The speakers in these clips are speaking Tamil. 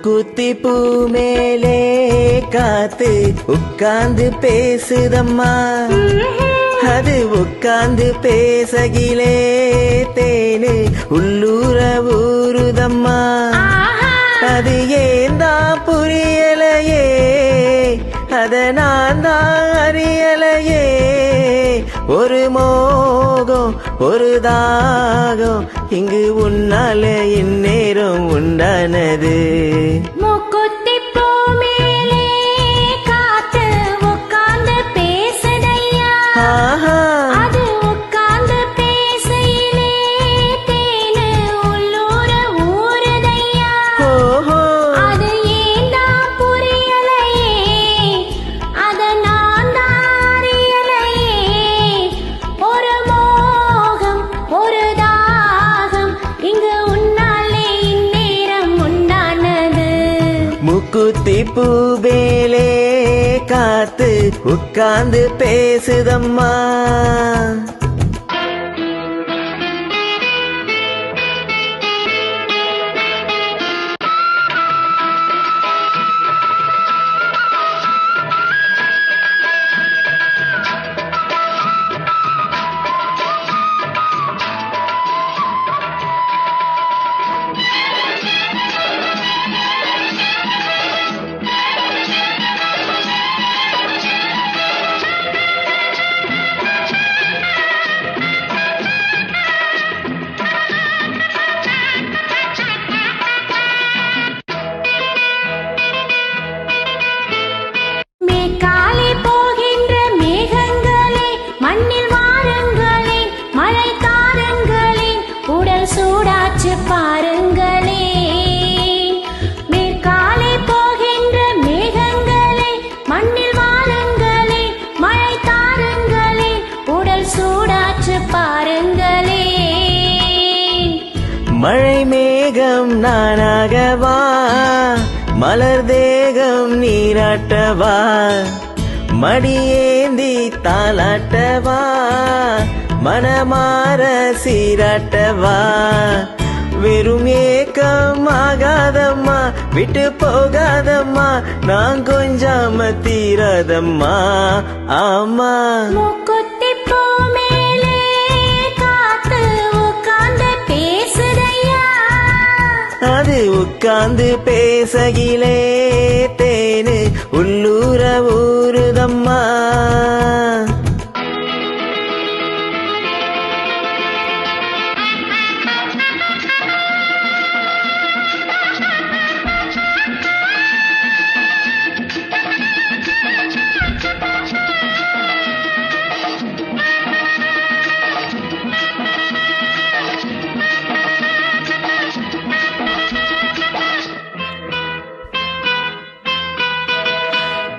முக்குத்தி பூ மேலே காத்து உட்கார்ந்து பேசுதம்மா. அது உட்கார்ந்து பேசகிலே தேனு உள்ளூர ஊருதம்மா. அது ஏந்தா புரியலையே? அத நான் தான் அறியலையே. ஒரு மோகம் ஒரு தாகம் இங்கு உன்னாலே இந்நேரம் உண்டானது. முக்குத்தி பூவேலே காத்து உட்கார்ந்து பேசுதம்மா. மழை மேகம் நானாகவா? மலர் தேகம் நீராட்டவா? மடியேந்தி தாளாட்டவா? மனமாற சீராட்டவா? வெறும் ஏக்கம் ஆகாதம்மா விட்டு போகாதம்மா நான் கொஞ்சாம தீராதம்மா ஆமா. உட்கார்ந்து பேசகிலே தேனு உள்ளூர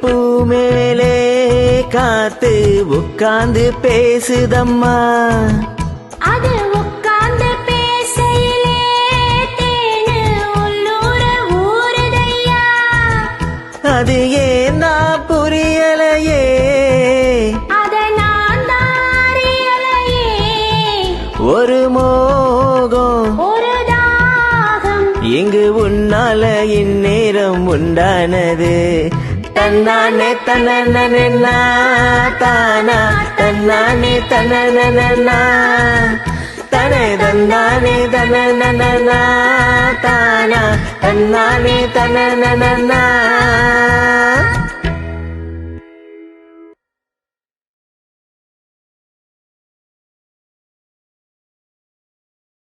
பூ மேலே காத்து உட்கார்ந்து பேசுதம்மா. அது உட்கார்ந்து பேசையிலே தேனு உள்ளூர ஊறுதையா. அது புரியலையே? அத நான் தான் அறியலையே. ஒரு மோகம். ஒரு தாகம். இங்கு உன்னால இந்நேரம் உண்டானது. தன்னானே தன்னா தானா. தன்னானே தன்னா தனே தன்னானே தன தானா. தன்னானே தன